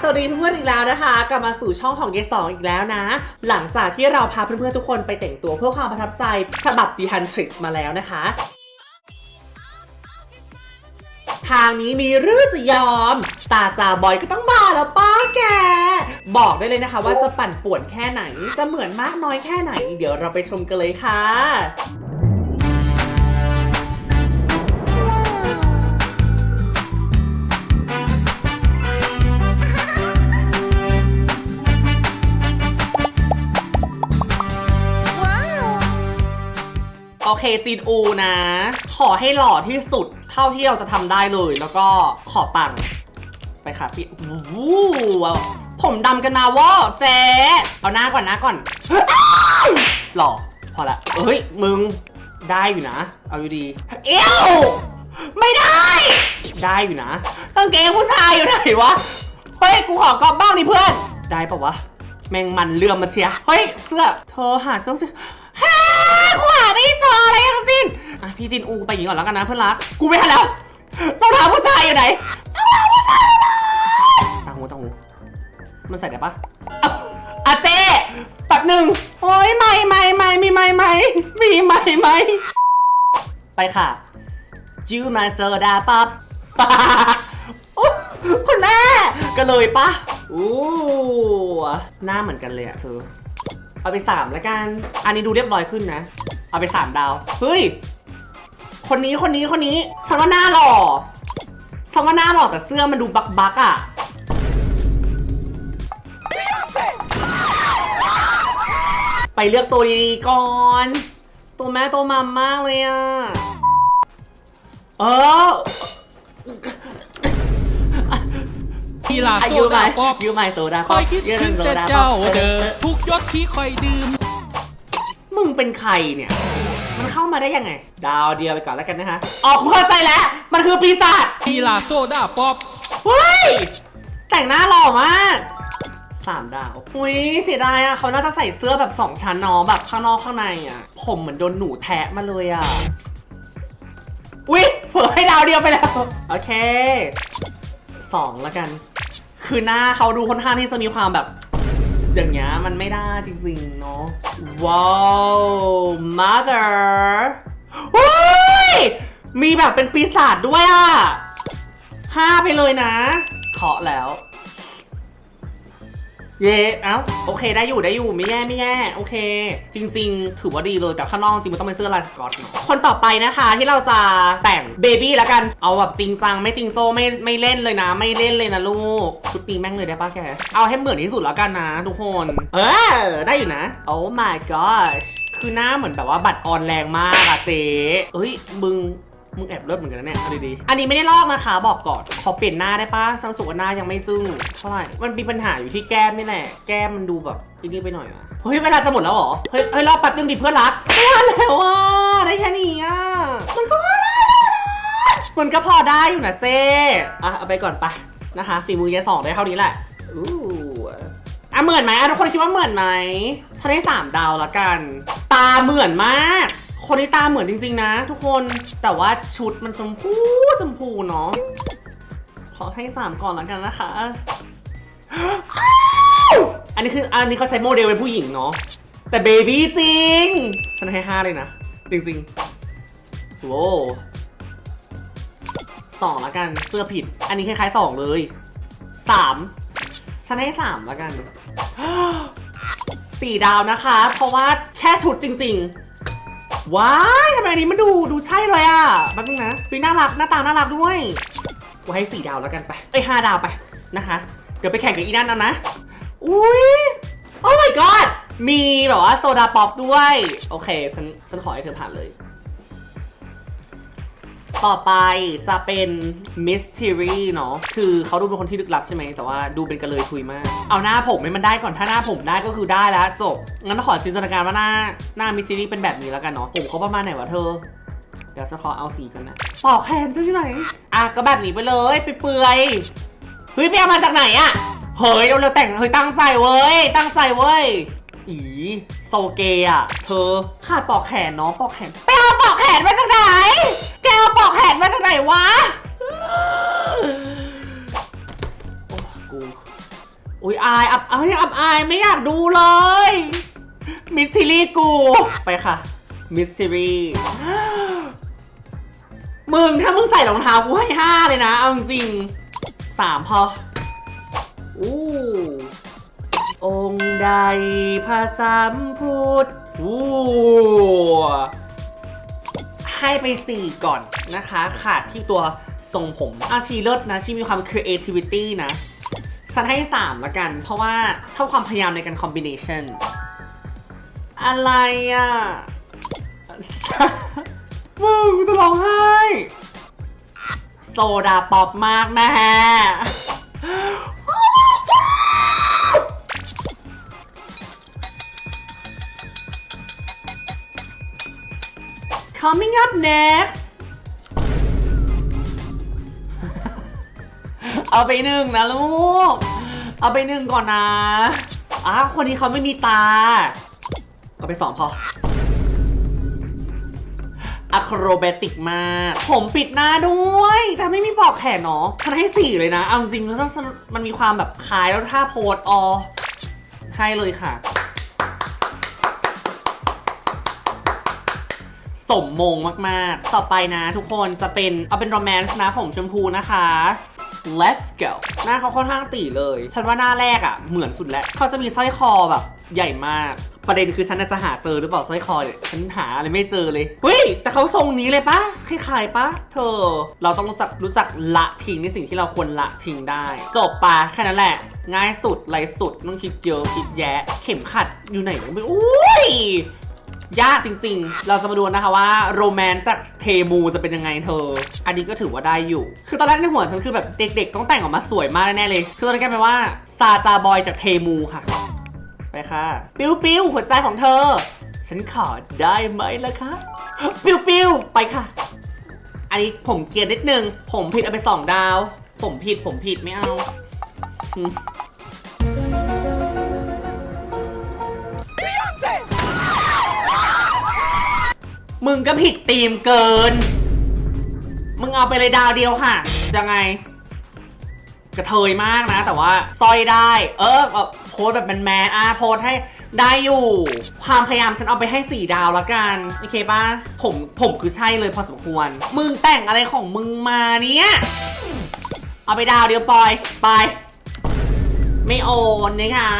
สวัสดีเพื่อนๆอีกแล้วนะคะ กลับมาสู่ช่องของเยสองอีกแล้วนะ หลังจากที่เราพาเพื่อนๆทุกคนไปแต่งตัวเพื่อความประทับใจฉบับดีฮันทริกมาแล้วนะคะทางนี้มีรื้อจะยอมซาจาบอยก็ต้องมาแล้วป้าแก บอกได้เลยนะคะว่าจะปั่นป่วนแค่ไหน จะเหมือนมากน้อยแค่ไหน เดี๋ยวเราไปชมกันเลยค่ะ เคจีนอูนะ ขอให้หล่อที่สุดเท่าที่เราจะทำได้เลย แล้วก็ขอปัง ไปค่ะพี่วู้วผมดำกันมาว่าเจ๊เอาหน้าก่อนหน้าก่อน หล่อ พอละเอ้ย มึงได้อยู่นะ เอาอยู่ดีเอ้วไม่ได้ ได้อยู่นะกางเกงผู้ชายอยู่ไหนวะ เฮ้ย กูขอกอบบ้างดิเพื่อน ได้ปะวะ แมงมันเลื่อมมาเชียเฮ้ย เสื้อ เธอหาเสื้อ ไม่เจออะไรทั้งสิ้นอะพี่จินอูไปอย่างนี้ก่อนแล้วกันนะเพื่อนรัก กูไม่ทันแล้วรองเท้าผู้ชายอยู่ไหนรองเท้าผู้ชายอยู่ไหนตาหูตาหูมันใส่ได้ปะเอ้าอาเต้แป๊บหนึ่งโอ้ยไม่ไม่ไม่มีไม่ไม่มีไม่ไม่ไปค่ะจูมาโซดาปั๊บอุ๊ยคุณแม่ก็เลยปะอู้หน้าเหมือนกันเลยอะเธอ เอาไปสามแล้วกัน อันนี้ดูเรียบร้อยขึ้นนะ เอาไปสามดาว เฮ้ย คนนี้คนนี้คนนี้ฉันว่าหน้าหล่อฉันว่าหน้าหล่อแต่เสื้อมันดูบักบักๆอะไปเลือกตัวดีๆก่อน ตัวแม่ตัวมัมมากเลยอะเออกีฬาอาโซยุใหม่ดาป๊อปอายุใหม่โซดาคอยคิดถึงแต่เจ้าเด้อทุกยศที่คอยดื่ม มึงเป็นใครเนี่ย มันเข้ามาได้ยังไง ดาวเดียวไปก่อนแล้วกันนะคะออกเข้าใจแล้ว มันคือปีศาจกีฬาโซดาป๊อปเฮ้ย แต่งหน้าหล่อมากสามดาวอุ้ยเสียดายอะเขาน่าจะใส่เสื้อแบบสองชั้นเนาะแบบข้างนอกข้างในอะ ผมเหมือนโดนหนูแทะมาเลยอะ อุ้ยเผลอให้ดาวเดียวไปแล้ว โอเคสองแล้วกัน คือหน้าเขาดูค่อนข้างที่จะมีความแบบ อย่างเงี้ยมันไม่ได้จริงๆเนาะว้าว mother เฮ้ยมีแบบเป็นปีศาจด้วยอะห้าไปเลยนะเคาะแล้ว เย่เอ้าโอเคได้อยู่ได้อยู่ไม่แย่ไม่แย่โอเค จริง ๆ ถือว่าดีเลยแต่ข้างนอกจริงมันต้องเป็นเสื้อลายสกอตเนอะคนต่อไปนะคะที่เราจะแต่งเบบี้แล้วกันเอาแบบจริงจังไม่จริงโจ้ไม่ไม่เล่นเลยนะ ไม่เล่นเลยนะลูกชุดนี้แม่งเลยได้ปะแกเอาให้เหมือนที่สุดแล้วกันนะ ทุกคน เออได้อยู่นะ oh my gosh คือหน้าเหมือนแบบว่าบัตรออนแรงมากอะเจ๊เอ้ยมึง มึงแอบเลิศเหมือนกันนะเนี่ยเอาดีๆ อันนี้ไม่ได้ลอกนะคะ บอกก่อน ขอเปลี่ยนหน้าได้ปะฉันรู้สึกว่าหน้ายังไม่จึ้งเท่าไหร่ มันมีปัญหาอยู่ที่แก้มนี่แหละ แก้มมันดูแบบอีนี่ไปหน่อยอะเฮ้ยเวลาจะหมดแล้วเหรอ เฮ้ยเฮ้ยรอบแป๊บนึงดิเพื่อนรักไม่ทันแล้วอะได้แค่นี้อะมันก็พอได้ละมันก็พอได้อยู่นะเจ๊อะเอาไปก่อนไปนะคะฝีมือยายสองได้เท่านี้แหละอู้อะเหมือนไหมอะทุกคนคิดว่าเหมือนไหมฉันได้สามดาวละกัน ตาเหมือนมาก คนนี้ตาเหมือนจริงๆนะ ทุกคนแต่ว่าชุดมันชมพูชมพูเนาะขอให้สามก่อนแล้วกันนะคะอ้าวอันนี้คืออันนี้เขาใช้โมเดลเป็นผู้หญิงเนาะแต่เบบี้จริงฉันให้ห้าเลยนะ จริงๆโว้สองแล้วกันเสื้อผิด อันนี้คล้ายๆสองเลยสามฉันให้สามแล้วกันสี่ดาวนะคะ เพราะว่าแค่ชุดจริง ๆ ว้ายทำไมอันนี้มันดูดูใช่เลยอะแป๊บนึงนะดูน่ารักหน้าตาน่ารักด้วยกูให้สี่ดาวแล้วกันไปเอ้ยห้าดาวไปนะคะ เดี๋ยวไปแข่งกับอีนั่นเอานะ อุ้ยโอ้ my god มีแบบว่าโซดาป๊อปด้วย โอเค ฉันฉันขอให้เธอผ่านเลย ต่อไปจะเป็นมิส t ท r y เนาะ คือเขาดูเป็นคนที่ลึกลับใช่ไหม แต่ว่าดูเป็นกระเลยทุยมาก เอาหน้าผมให้มันได้ก่อน ถ้าหน้าผมได้ก็คือได้แล้วจบ งั้นขอจินตนาการว่าหน้าหน้ามิส t ท r y เป็นแบบนี้แล้วกันเนาะ ผมเขาประมาณไหนวะเธอ เดี๋ยวจะขอเอาสีกันนะปอกแขนจะที่ไหน อะก็แบบนี้ไปเลยไปเปื่อย เฮ้ยไปเอามาจากไหนอะเฮ้ยเราเราแต่ง เฮ้ยตั้งใจเว้ย ตั้งใจเว้ย อีโซเกอะเธอขาดปอกแขนเนาะปอกแขนไปเอาป อกแขนมาจากไหน แกเอาปอกแขนมาจากไหนวะ โอ้กู อุ้ยอายอับเอ้ยอับอายไม่อยากดูเลย มิสซิลี่กู ไปค่ะ มิสซิลี่มึง ถ้ามึงใส่รองเท้ากูให้ห้าเลยนะ เอาจริงสามพอ อู้องค์ใดพระสัมพุทธอู้ ให้ไปสี่ก่อนนะคะ ขาดที่ตัวทรงผมอาชีเลิศนะชีมีความ creativity นะ ฉันให้ 3 ละกัน เพราะว่าชอบความพยายามในการ combination อะไรอะมึงจะร้องไห้โซดาป๊อปมากแม่ Coming up next เอาไปหนึ่งนะลูก เอาไปหนึ่งก่อนนะอ้าคนนี้เขาไม่มีตา เอาไปสองพออะโครเบติกมาก ผมปิดหน้าด้วย แต่ไม่มีปอกแขนเนาะฉันให้สี่เลยนะ เอาจริงๆแล้วมันมีความแบบคล้ายแล้วท่าโพสออให้เลยค่ะ สมมงมากๆ ต่อไปนะทุกคนจะเป็นเอาเป็นโรแมนต์นะผมชมพูนะคะ let's go หน้าเขาค่อนข้างตีเลย ฉันว่าหน้าแรกอะ่ะ เหมือนสุดแล้ว เขาจะมีสร้อยคอแบบ ใหญ่มาก ประเด็นคือฉันจะหาเจอหรือเปล่าสร้อยคอเนี่ย ฉันหาอะไรไม่เจอเลยเฮ้ย แต่เขาทรงนี้เลยปะคล้ายๆปะ เธอ เราต้องรู้จักรู้จักละทิ้งในสิ่งที่เราควรละทิ้งได้ จบปะแค่นั้นแหละ ง่ายสุดไรสุด ต้องคิดเยอะคิดแยะ เข็มขัดอยู่ไหนไม่อุ้ย ยากจริง ๆ เราจะมาดูนะคะว่าโรแมนต์จากเทมูจะเป็นยังไงเธอ อันนี้ก็ถือว่าได้อยู่ คือตอนแรกในหัวฉันคือแบบเด็กๆ ต้องแต่งออกมาสวยมากแน่ๆเลย คือตอนนี้กลายเป็นว่าซาจาบอยจากเทมูค่ะ ไปค่ะ ปิ้วปิ้วหัวใจของเธอ ฉันขอได้ไหมล่ะคะ ปิ้วปิ้วไปค่ะ อันนี้ผมเกลียดนิดนึง ผมผิดเอาไปสองดาว ผมผิดผมผิดไม่เอา มึงก็ผิดธีมเกิน มึงเอาไปเลยดาวเดียวค่ะ ยังไง กระเทยมากนะ แต่ว่าสร้อยได้ เออเออโพสแบบแมนๆอะโพสให้ได้อยู่ ความพยายามฉันเอาไปให้สี่ดาวแล้วกัน โอเคป่ะ ผมผมคือใช่เลยพอสมควร มึงแต่งอะไรของมึงมาเนี่ย เอาไปดาวเดียวปล่อย ไป ไม่โอนนะคะ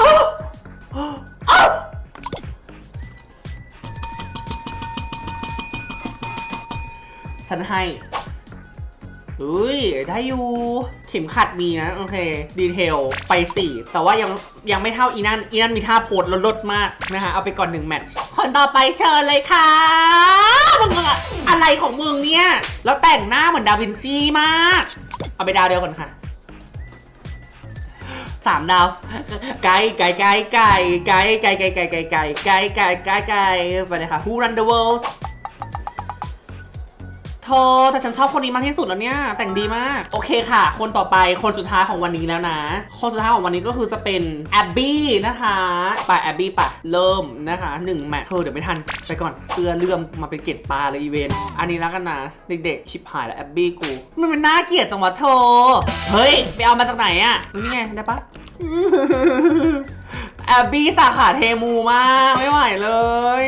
อ้ ฉันให้อุ้ยได้อยู่เข็มขัดมีนะ โอเค ดีเทล ไปสี่แต่ว่ายังยังไม่เท่าอีนั่น อีนั่นมีท่าโพสลดๆมากนะคะเอาไปก่อนหนึ่งแมตช์คนต่อไปเชิญเลยค่ะมึงอะอะไรของมึงเนี่ย แล้วแต่งหน้าเหมือนดาวินซีมาก เอาไปดาวเดียวก่อนค่ะสามดาว ไกลไกลไกลไกลไกลไกลไกลไกลไกลไกลไกลไกลไกลไกลไปเลยค่ะ Who Run the World เธอแต่ฉันชอบคนนี้มากที่สุดแล้วเนี่ย แต่งดีมาก โอเคค่ะ คนต่อไปคนสุดท้ายของวันนี้แล้วนะ คนสุดท้ายของวันนี้ก็คือจะเป็นแอบบี้นะคะไปแอบบี้ปะเริ่มนะคะหนึ่งแมทเธอเดี๋ยวไม่ทันไปก่อนเสื้อเลื่อมมาเป็นเกล็ดปลาเลยอีเวนต์อันนี้แล้วกันนะเด็กๆชิบหายแล้วแอบบี้กู มันเป็นน่าเกลียดจังวะเธอเฮ้ยไปเอามาจากไหนอะนี่ไงได้ปะ แอบบี้สาขาเทมูมาก ไม่ไหวเลย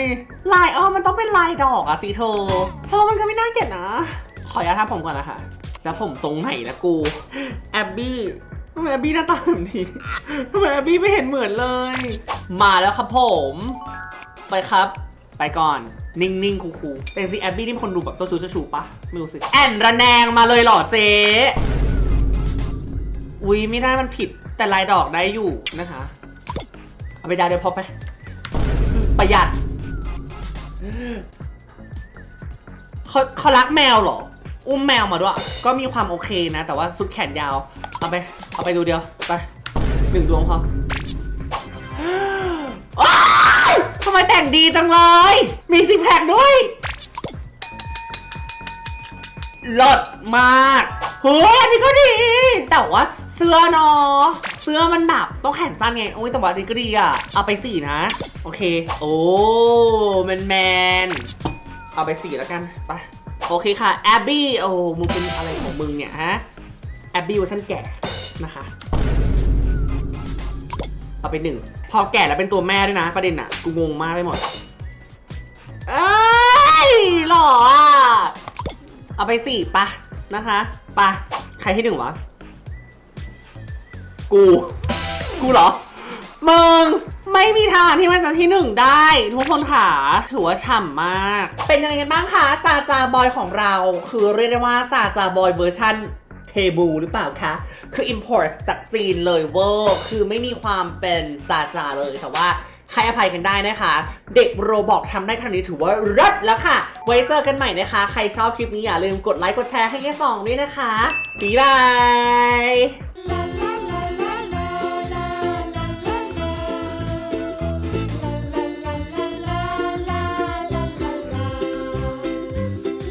ลายอ้อมันต้องเป็นลายดอกอะสิเธอเธอมันก็ไม่น่าเกลียดนะ ขออนุญาตทำผมก่อนนะคะ แล้วผมทรงไหนนะกู แอบบี้ทำไมแอบบี้หน้าตาแบบนี้ทำไมแอบบี้ไม่เห็นเหมือนเลย มาแล้วครับผม ไปครับ ไปก่อน นิ่งๆ คูๆแต่จริงแอบบี้นี่เป็นคนดูแบบตัวชูชูปะไม่รู้สิแอนระแนงมาเลยเหรอเจ๊อุ้ยไม่ได้มันผิดแต่ลายดอกได้อยู่นะคะ เอาไปดาวเดียวพอไปประหยัดเขาเขารักแมวเหรอ อุ้มแมวมาด้วย ก็มีความโอเคนะ แต่ว่าสุดแขนยาว เอาไป เอาไปดูเดียว ไปหนึ่งดวงพอทำไมแต่งดีจังเลย มีซิกแพคด้วยเลิศมากเฮ้ยอันนี้ก็ดี แต่ว่าเสื้อเนาะ สื้อมันแบบต้องแขนสั้นไง โอ้ยแต่ว่าอันนี้ก็ดีอะ เอาไปสี่นะ โอเค โอ้แมนแมนเอาไปสี่แล้วกัน ไป โอเคค่ะ แอบบี้ โอ้ มึงเป็นอะไรของมึงเนี่ยฮะ แอบบี้เวอร์ชันแก่นะคะ เอาไปหนึ่ง พอแก่แล้วเป็นตัวแม่ด้วยนะ ประเด็นอะกูงงมากไปหมด เอ้ยหล่ออะ เอาไปสี่ปะนะคะ ปะ ใครที่หนึ่งวะ กู กูเหรอ มึง ไม่มีทางที่มันจะที่หนึ่งได้ ทุกคนค่ะถือว่าฉ่ำมาก เป็นยังไงกันบ้างคะซาจาบอยของเรา คือเรียกได้ว่าซาจาบอยเวอร์ชันเทบูหรือเปล่าคะ คือ import จากจีนเลยเวอร์คือไม่มีความเป็นซาจาเลยแต่ว่าให้อภัยกันได้นะคะ เด็กโรบอกทำได้ขนาดนี้ถือว่าเลิศแล้วค่ะ ไว้เจอกันใหม่นะคะ ใครชอบคลิปนี้อย่าลืมกดไลค์กดแชร์ให้แค่สองด้วยนะคะ บ๊ายบาย